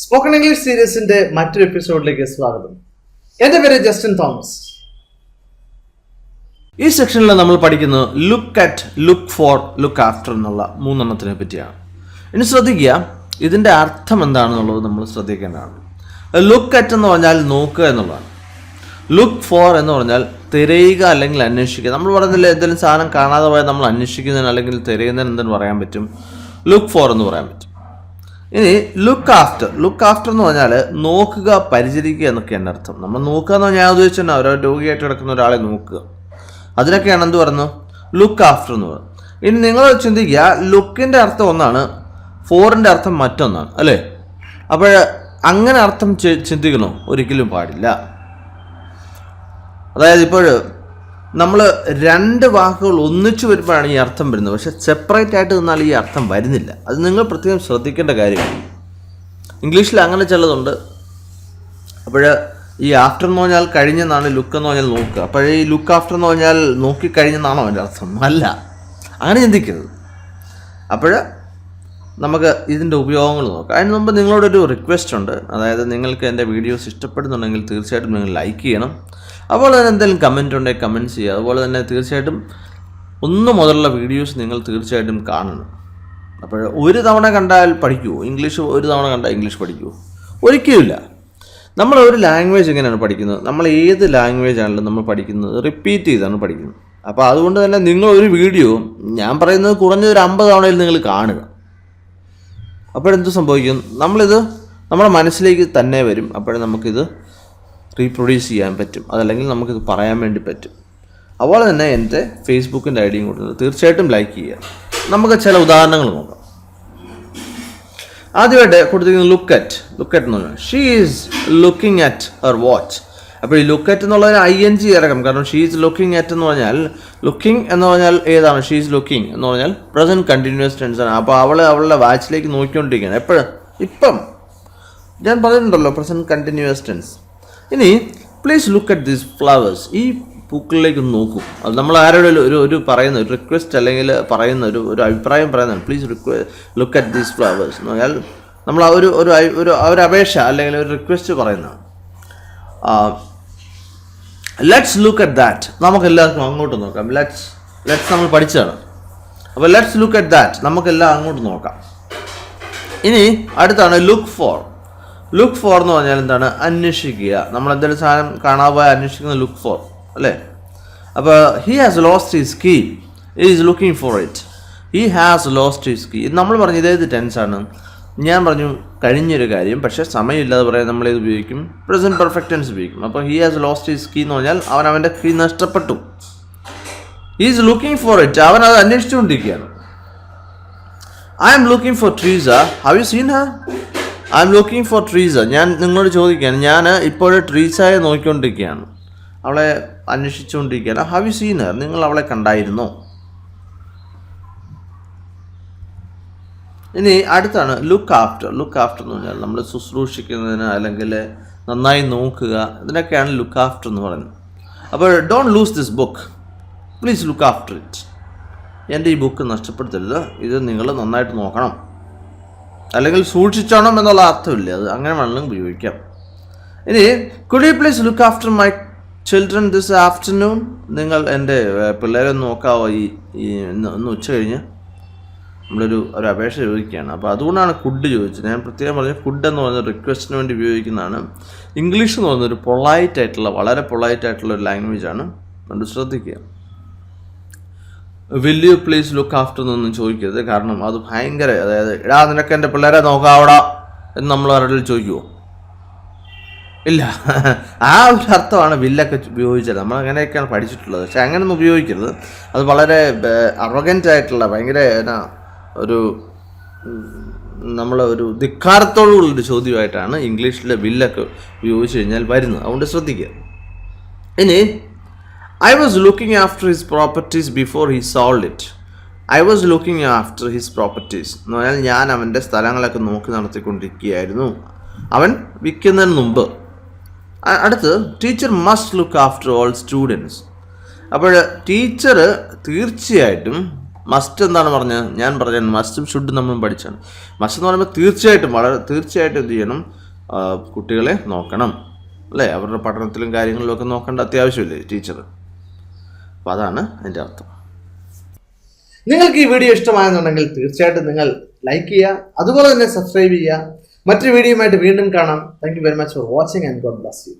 Spoken English സീരീസിന്റെ മറ്റൊരു എപ്പിസോഡിലേക്ക് സ്വാഗതം. എന്റെ പേര് ജസ്റ്റിൻ തോമസ്. ഈ സെക്ഷനിൽ നമ്മൾ പഠിക്കുന്നത് look at look for look after എന്നുള്ള മൂന്നെണ്ണത്തിനെ പറ്റിയാണ്. ഇനി ശ്രദ്ധിക്കുക ഇതിന്റെ അർത്ഥം എന്താണെന്നുള്ളത് നമ്മൾ ശ്രദ്ധിക്കേണ്ടതാണ്. ലുക്ക് അറ്റ് എന്ന് പറഞ്ഞാൽ നോക്കുക എന്നുള്ളതാണ്. ലുക്ക് ഫോർ എന്ന് പറഞ്ഞാൽ തിരയുക അല്ലെങ്കിൽ അന്വേഷിക്കുക. നമ്മൾ പറഞ്ഞില്ല എന്തെങ്കിലും സാധനം കാണാതെ പോയാൽ നമ്മൾ അന്വേഷിക്കുന്നതിന് അല്ലെങ്കിൽ തിരയുന്നതിന് എന്തെന്ന് പറയാൻ പറ്റും. ലുക്ക് ഫോർ എന്ന് പറയാൻ പറ്റും. ഇനി ലുക്ക് ആഫ്റ്റർ ലുക്ക് ആഫ്റ്റർ എന്ന് പറഞ്ഞാൽ നോക്കുക പരിചരിക്കുക എന്നൊക്കെയാണ് അർത്ഥം. നമ്മൾ നോക്കുക എന്ന് പറഞ്ഞാൽ ഉദ്ദേശിച്ചാൽ ഒരാൾ രോഗിയായിട്ട് കിടക്കുന്ന ഒരാളെ നോക്കുക. അതിനൊക്കെയാണ് എന്ത് പറഞ്ഞു ലുക്ക് ആഫ്റ്റർ എന്ന് പറയുന്നത്. ഇനി നിങ്ങൾ ചിന്തിക്കുക ലുക്കിന്റെ അർത്ഥം ഒന്നാണ് ഫോറിന്റെ അർത്ഥം മറ്റൊന്നാണ് അല്ലേ? അപ്പോൾ അങ്ങനെ അർത്ഥം ചിന്തിക്കണോ? ഒരിക്കലും പാടില്ല. അതായത് ഇപ്പോൾ നമ്മൾ രണ്ട് വാക്കുകൾ ഒന്നിച്ചു വരുമ്പോഴാണ് ഈ അർത്ഥം വരുന്നത്. പക്ഷെ സെപ്പറേറ്റ് ആയിട്ട് നിന്നാൽ ഈ അർത്ഥം വരുന്നില്ല. അത് നിങ്ങൾ പ്രത്യേകം ശ്രദ്ധിക്കേണ്ട കാര്യമാണ് ഇംഗ്ലീഷിൽ അങ്ങനെ ചിലതുണ്ട്. അപ്പോൾ ഈ ആഫ്റ്റർ എന്ന് പറഞ്ഞാൽ കഴിഞ്ഞെന്നാണ് ലുക്ക് എന്ന് പറഞ്ഞാൽ നോക്കുക. അപ്പോൾ ഈ ലുക്ക് ആഫ്റ്റർ എന്ന് പറഞ്ഞാൽ നോക്കിക്കഴിഞ്ഞെന്നാണോ അതിന്റെ അർത്ഥം? അല്ല. അങ്ങനെ ചിന്തിക്കരുത്. അപ്പോൾ നമുക്ക് ഇതിന്റെ ഉപയോഗങ്ങൾ നോക്കാം. അതിന് മുമ്പ് നിങ്ങളോടൊരു റിക്വസ്റ്റ് ഉണ്ട്. അതായത് നിങ്ങൾക്ക് എന്റെ വീഡിയോസ് ഇഷ്ടപ്പെടുന്നുണ്ടെങ്കിൽ തീർച്ചയായിട്ടും നിങ്ങൾ ലൈക്ക് ചെയ്യണം. അതുപോലെ തന്നെ എന്തെങ്കിലും കമന്റ് ഉണ്ടെങ്കിൽ കമന്റ്സ് ചെയ്യുക. അതുപോലെ തന്നെ തീർച്ചയായിട്ടും ഒന്ന് മുതലുള്ള വീഡിയോസ് നിങ്ങൾ തീർച്ചയായിട്ടും കാണണം. അപ്പോൾ ഒരു തവണ കണ്ടാൽ പഠിക്കുമോ ഇംഗ്ലീഷ് ഒരു തവണ കണ്ടാൽ ഇംഗ്ലീഷ് പഠിക്കുമോ ഒരിക്കലുമില്ല. നമ്മൾ ഒരു ലാംഗ്വേജ് എങ്ങനെയാണ് പഠിക്കുന്നത്? നമ്മൾ ഏത് ലാംഗ്വേജ് ആണെങ്കിലും നമ്മൾ പഠിക്കുന്നത്? റിപ്പീറ്റ് ചെയ്താണ് പഠിക്കുന്നത്. അപ്പോൾ അതുകൊണ്ട് തന്നെ നിങ്ങൾ ഒരു വീഡിയോ ഞാൻ പറയുന്നത് കുറഞ്ഞൊരു ഒരു അമ്പത് തവണയിൽ നിങ്ങൾ കാണുക. അപ്പോഴെന്ത് സംഭവിക്കും? നമ്മളിത് നമ്മുടെ മനസ്സിലേക്ക് തന്നെ വരും. അപ്പോഴേ നമുക്കിത് റീപ്രൊഡ്യൂസ് ചെയ്യാൻ പറ്റും. അതല്ലെങ്കിൽ നമുക്കിത് പറയാൻ വേണ്ടി പറ്റും. അതുപോലെ തന്നെ എന്റെ ഫേസ്ബുക്കിന്റെ ഐ ഡിയും തീർച്ചയായിട്ടും ലൈക്ക് ചെയ്യുക. നമുക്ക് ചില ഉദാഹരണങ്ങൾ നോക്കാം. ആദ്യമായിട്ട് കൊടുത്തിരിക്കുന്നത് ലുക്ക് അറ്റ് ലുക്ക് അറ്റ് എന്ന് പറഞ്ഞാൽ she is looking at her watch അപ്പോൾ ഈ ലുക്ക് അറ്റ് എന്നുള്ളതിന് ഐ എൻ ജി ഇറക്കം. കാരണം ഷീ ഈസ് ലുക്കിംഗ് അറ്റ് എന്ന് പറഞ്ഞാൽ ലുക്കിംഗ് എന്ന് പറഞ്ഞാൽ ഏതാണ്? ഷീ ഈസ് ലുക്കിംഗ് എന്ന് പറഞ്ഞാൽ പ്രസന്റ് കണ്ടിന്യൂസ് ടെൻസ് ആണ്. അപ്പോൾ അവൾ അവളുടെ വാച്ചിലേക്ക് നോക്കിക്കൊണ്ടിരിക്കുകയാണ്. എപ്പോഴും? ഇപ്പം. ഞാൻ പറഞ്ഞിട്ടുണ്ടല്ലോ പ്രസന്റ് കണ്ടിന്യൂസ് ടെൻസ് ഇനി please look at these flowers ഈ പൂക്കളിലേക്ക് നോക്കൂ. അത് നമ്മൾ ആരോട് ഒരു ഒരു പറയുന്ന ഒരു റിക്വസ്റ്റ് അല്ലെങ്കിൽ പറയുന്ന ഒരു ഒരു അഭിപ്രായം പറയുന്നതാണ്. പ്ലീസ് റിക്വ ലുക്ക് അറ്റ് ദീസ് ഫ്ലവേഴ്സ് എന്ന് പറഞ്ഞാൽ നമ്മൾ ആ ഒരു ഒരു ഒരു ഒരു അപേക്ഷ അല്ലെങ്കിൽ ഒരു റിക്വസ്റ്റ് പറയുന്നതാണ്. ലെറ്റ്സ് ലുക്ക് അറ്റ് ദാറ്റ് നമുക്ക് എല്ലാവർക്കും അങ്ങോട്ട് നോക്കാം. ലെറ്റ്സ് ലെറ്റ്സ് നമ്മൾ പഠിച്ചതാണ്. അപ്പോൾ ലെറ്റ്സ് ലുക്ക് അറ്റ് ദാറ്റ് നമുക്കെല്ലാം അങ്ങോട്ട് നോക്കാം. ഇനി അടുത്താണ് ലുക്ക് ഫോർ ലുക്ക് ഫോർ എന്ന് പറഞ്ഞാൽ എന്താണ്? അന്വേഷിക്കുക. നമ്മൾ എന്തെങ്കിലും സാധനം കാണാതെ പോയി അന്വേഷിക്കുന്ന ലുക്ക് ഫോർ അല്ലേ? അപ്പോൾ he has lost his key is looking for it he has lost his key നമ്മൾ പറഞ്ഞു ഇതേത് ടെൻസാണ് ഞാൻ പറഞ്ഞു കഴിഞ്ഞൊരു കാര്യം പക്ഷേ സമയമില്ലാതെ പറയാൻ നമ്മൾ ഇത് ഉപയോഗിക്കും. പ്രസന്റ് പെർഫെക്റ്റ് ടെൻസ് ഉപയോഗിക്കും. അപ്പോൾ he has lost his key എന്ന് പറഞ്ഞാൽ അവൻ അവന്റെ കീ നഷ്ടപ്പെട്ടു. ഈസ് ലുക്കിംഗ് ഫോർ ഇറ്റ് അവൻ അത് അന്വേഷിച്ചുകൊണ്ടിരിക്കുകയാണ്. I'm looking for Treesa have you seen her I'm looking for Treesa ഞാൻ നിങ്ങളോട് ചോദിക്കുകയാണ്. ഞാൻ ഇപ്പോൾ ട്രീസയെ നോക്കിക്കൊണ്ടിരിക്കുകയാണ്. അവളെ അന്വേഷിച്ചുകൊണ്ടിരിക്കുകയാണ്. ഹവ് യു സീൻ ഹർ നിങ്ങൾ അവളെ കണ്ടായിരുന്നോ? ഇനി അടുത്താണ്. ലുക്ക് ആഫ്റ്റർ ലുക്ക് ആഫ്റ്റർ എന്ന് പറഞ്ഞാൽ നമ്മൾ ശുശ്രൂഷിക്കുന്നതിന് അല്ലെങ്കിൽ നന്നായി നോക്കുക. ഇതിനൊക്കെയാണ് ലുക്ക് ആഫ്റ്റർ എന്ന് പറയുന്നത്. അപ്പോൾ don't lose this book please look after it എന്റെ ഈ ബുക്ക് നഷ്ടപ്പെടുത്തരുത്. ഇത് നിങ്ങൾ നന്നായിട്ട് നോക്കണം. അല്ലെങ്കിൽ സൂക്ഷിച്ചോണം എന്നുള്ള അർത്ഥമില്ല. അത് അങ്ങനെ വേണമെങ്കിലും ഉപയോഗിക്കാം. ഇനി could please look after my children this afternoon നിങ്ങൾ എന്റെ പിള്ളേരെ നോക്കാവോ? ഈ ഇന്ന് ഉച്ച കഴിഞ്ഞ് നമ്മളൊരു ഒരു അപേക്ഷ ചോദിക്കുകയാണ്. അപ്പോൾ അതുകൊണ്ടാണ് കുഡ് ചോദിച്ചത്. ഞാൻ പ്രത്യേകം പറഞ്ഞ ഫുഡ് എന്ന് പറഞ്ഞ റിക്വസ്റ്റിന് വേണ്ടി ഉപയോഗിക്കുന്നതാണ്. ഇംഗ്ലീഷ് എന്ന് പറഞ്ഞൊരു പൊളൈറ്റ് ആയിട്ടുള്ള വളരെ പൊളൈറ്റ് ആയിട്ടുള്ള ഒരു ലാംഗ്വേജ് ആണ്. അതുകൊണ്ട് ശ്രദ്ധിക്കുക. Will you please look after എന്നൊന്നും ചോദിക്കരുത്. കാരണം അത് ഭയങ്കര അതായത് എടാ നിനക്ക് എന്റെ പിള്ളേരെ നോക്കാവടാ എന്ന് നമ്മൾ ആരുടെ ചോദിക്കുമോ ഇല്ല. ആ ഒരു അർത്ഥമാണ് വില്ലൊക്കെ ഉപയോഗിച്ചത്. നമ്മൾ അങ്ങനെയൊക്കെയാണ് പഠിച്ചിട്ടുള്ളത്. പക്ഷെ അങ്ങനെയൊന്നും ഉപയോഗിക്കരുത്. അത് വളരെ അറോഗന്റ് ആയിട്ടുള്ള ഭയങ്കര എന്നാ ഒരു നമ്മൾ ഒരു ധിക്കാരത്തോടുള്ളൊരു ചോദ്യമായിട്ടാണ് ഇംഗ്ലീഷിലെ വില്ലൊക്കെ ഉപയോഗിച്ച് കഴിഞ്ഞാൽ വരുന്നത്. അതുകൊണ്ട് ശ്രദ്ധിക്കുക. ഇനി I was looking after his properties before he sold it. I was looking after his properties എന്ന് പറഞ്ഞാൽ ഞാൻ അവന്റെ സ്ഥലങ്ങളൊക്കെ നോക്കി നടത്തിക്കൊണ്ടിരിക്കുകയായിരുന്നു. അവൻ വിൽക്കുന്നതിന് മുമ്പ്. അടുത്ത് teacher must look after all students അപ്പോൾ ടീച്ചർ തീർച്ചയായിട്ടും മസ്റ്റ് എന്താണ് പറഞ്ഞത്? ഞാൻ പറഞ്ഞത് മസ്റ്റും ഷുഡും നമ്മൾ പഠിച്ചാണ്. മസ്റ്റ് എന്ന് പറയുമ്പോൾ തീർച്ചയായിട്ടും വളരെ തീർച്ചയായിട്ടും എന്ത് ചെയ്യണം? കുട്ടികളെ നോക്കണം. അല്ലേ? അവരുടെ പഠനത്തിലും കാര്യങ്ങളിലും ഒക്കെ നോക്കേണ്ട അത്യാവശ്യമില്ലേ ടീച്ചർ അപ്പോൾ അതാണ് അതിന്റെ അർത്ഥം. നിങ്ങൾക്ക് ഈ വീഡിയോ ഇഷ്ടമായെന്നുണ്ടെങ്കിൽ തീർച്ചയായിട്ടും നിങ്ങൾ ലൈക്ക് ചെയ്യുക അതുപോലെ തന്നെ സബ്സ്ക്രൈബ് ചെയ്യുക. മറ്റൊരു വീഡിയോയുമായിട്ട് വീണ്ടും കാണാം. Thank you very much for watching and God bless you